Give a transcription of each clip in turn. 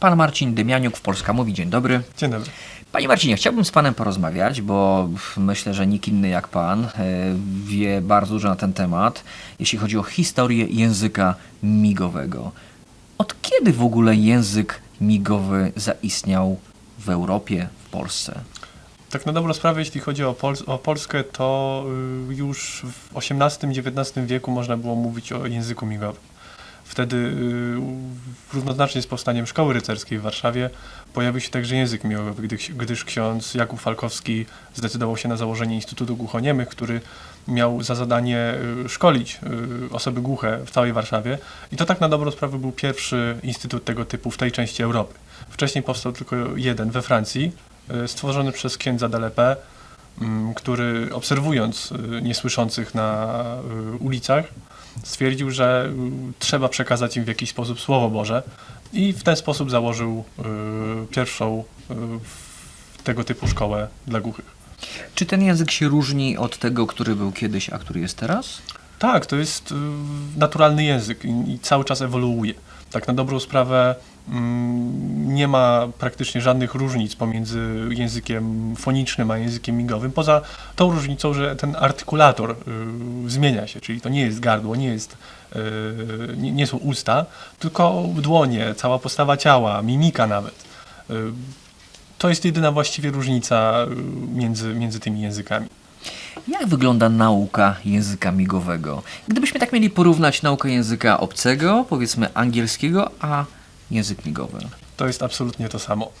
Pan Marcin Dymianiuk w Polska Mówi. Dzień dobry. Dzień dobry. Panie Marcinie, chciałbym z Panem porozmawiać, bo myślę, że nikt inny jak Pan e, wie bardzo dużo na ten temat, jeśli chodzi o historię języka migowego. Od kiedy w ogóle język migowy zaistniał w Europie, w Polsce? Tak na dobrą sprawę, jeśli chodzi o, Pol o Polskę, to y, już w XVIII-XIX wieku można było mówić o języku migowym. Wtedy y, równoznacznie z powstaniem szkoły rycerskiej w Warszawie pojawił się także język migowy, gdyż, gdyż ksiądz Jakub Falkowski zdecydował się na założenie Instytutu Głuchoniemych, który miał za zadanie y, szkolić y, osoby głuche w całej Warszawie. I to tak na dobrą sprawę był pierwszy instytut tego typu w tej części Europy. Wcześniej powstał tylko jeden we Francji, stworzony przez księdza Dalepé, mm, który obserwując niesłyszących na ulicach, stwierdził, że y, trzeba przekazać im w jakiś sposób Słowo Boże i w ten sposób założył y, pierwszą y, tego typu szkołę dla głuchych. Czy ten język się różni od tego, który był kiedyś, a który jest teraz? Tak, to jest naturalny język i, i cały czas ewoluuje. Tak na dobrą sprawę mm, nie ma praktycznie żadnych różnic pomiędzy językiem fonicznym a językiem migowym, poza tą różnicą, że ten artykulator y, zmienia się, czyli to nie jest gardło, nie, jest, y, nie, są usta, tylko dłonie, cała postawa ciała, mimika nawet. Y, to jest jedyna właściwie różnica między, między tymi językami. Jak wygląda nauka języka migowego? Gdybyśmy tak mieli porównać naukę języka obcego, powiedzmy angielskiego, a język migowy. To jest absolutnie to samo.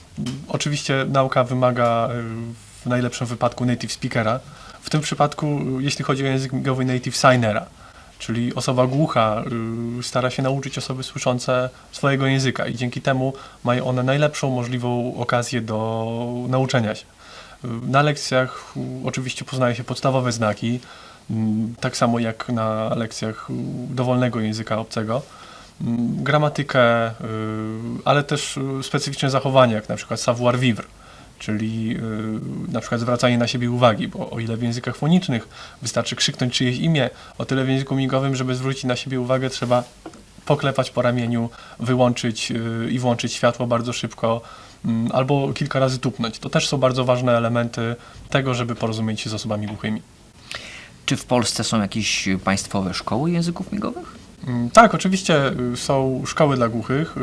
Oczywiście nauka wymaga y, w najlepszym wypadku native speakera. W tym przypadku, y, jeśli chodzi o język migowy, native signera, czyli osoba głucha y, stara się nauczyć osoby słyszące swojego języka i dzięki temu mają one najlepszą możliwą okazję do nauczenia się. Na lekcjach oczywiście poznaje się podstawowe znaki, tak samo jak na lekcjach dowolnego języka obcego. Gramatykę, y, ale też y, specyficzne zachowania, jak na przykład savoir vivre, czyli y, na przykład zwracanie na siebie uwagi, bo o ile w językach fonicznych wystarczy krzyknąć czyjeś imię, o tyle w języku migowym, żeby zwrócić na siebie uwagę, trzeba poklepać po ramieniu, wyłączyć i włączyć światło bardzo szybko, albo kilka razy tupnąć. To też są bardzo ważne elementy tego, żeby porozumieć się z osobami głuchymi. Czy w Polsce są jakieś państwowe szkoły języków migowych? Mm, Tak, oczywiście y, są szkoły dla głuchych, y,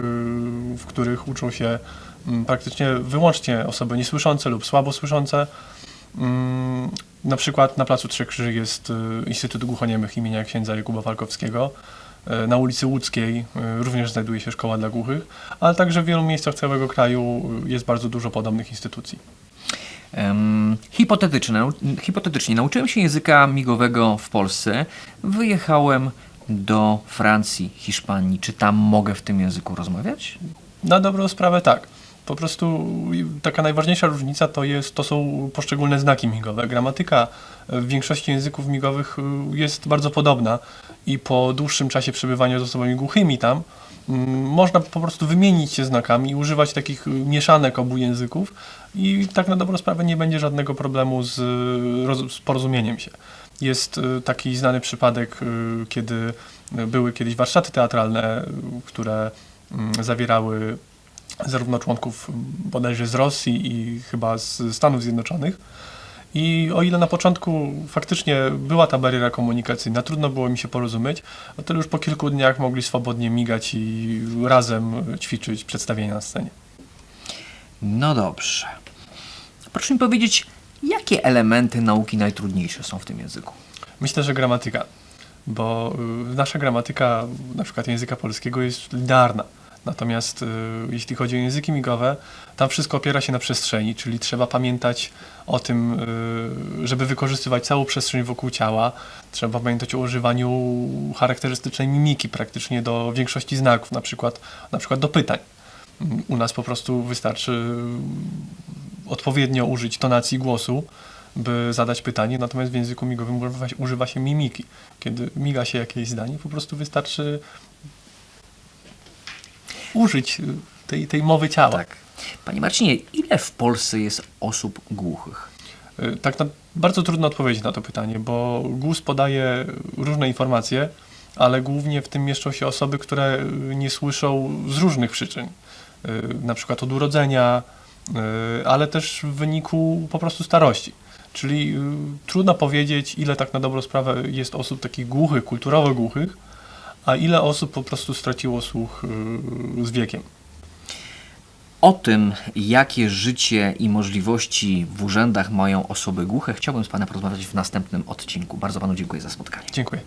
w których uczą się mm, praktycznie wyłącznie osoby niesłyszące lub słabo słyszące. Mm, Na przykład na Placu Trzech Krzyży jest y, Instytut Głuchoniemych imienia księdza Jakuba Falkowskiego. Y, Na ulicy Łódzkiej y, również znajduje się szkoła dla głuchych, ale także w wielu miejscach całego kraju jest bardzo dużo podobnych instytucji. Um, hipotetyczne, hipotetycznie nauczyłem się języka migowego w Polsce, wyjechałem do Francji, Hiszpanii. Czy tam mogę w tym języku rozmawiać? Na dobrą sprawę tak. Po prostu taka najważniejsza różnica to, jest, to są poszczególne znaki migowe. Gramatyka w większości języków migowych y, jest bardzo podobna i po dłuższym czasie przebywania z osobami głuchymi tam mm, można po prostu wymienić się znakami używać takich y, mieszanek obu języków i tak na dobrą sprawę nie będzie żadnego problemu z, y, z porozumieniem się. Jest y, taki znany przypadek, kiedy były kiedyś warsztaty teatralne, które mm, zawierały zarówno członków bodajże z Rosji i chyba z Stanów Zjednoczonych. I o ile na początku faktycznie była ta bariera komunikacyjna, trudno było mi się porozumieć, o tyle już po kilku dniach mogli swobodnie migać i razem ćwiczyć przedstawienia na scenie. No dobrze. Proszę mi powiedzieć, jakie elementy nauki najtrudniejsze są w tym języku? Myślę, że gramatyka, bo y, nasza gramatyka, na przykład języka polskiego, jest linearna. Natomiast y, jeśli chodzi o języki migowe, tam wszystko opiera się na przestrzeni, czyli trzeba pamiętać o tym, y, żeby wykorzystywać całą przestrzeń wokół ciała. Trzeba pamiętać o używaniu charakterystycznej mimiki praktycznie do większości znaków, na przykład, na przykład do pytań. U nas po prostu wystarczy odpowiednio użyć tonacji głosu, by zadać pytanie, natomiast w języku migowym używa się mimiki. Kiedy miga się jakieś zdanie, po prostu wystarczy użyć y, tej, tej mowy ciała. Tak. Panie Marcinie, ile w Polsce jest osób głuchych? Y, Tak na, bardzo trudno odpowiedzieć na to pytanie, bo GUS podaje różne informacje, ale głównie w tym mieszczą się osoby, które y, nie słyszą z różnych przyczyn. na przykład od urodzenia, ale też w wyniku po prostu starości. Czyli trudno powiedzieć, ile tak na dobrą sprawę jest osób takich głuchych, kulturowo głuchych, a ile osób po prostu straciło słuch y, z wiekiem. O tym, jakie życie i możliwości w urzędach mają osoby głuche, chciałbym z Panem porozmawiać w następnym odcinku. Bardzo Panu dziękuję za spotkanie. Dziękuję.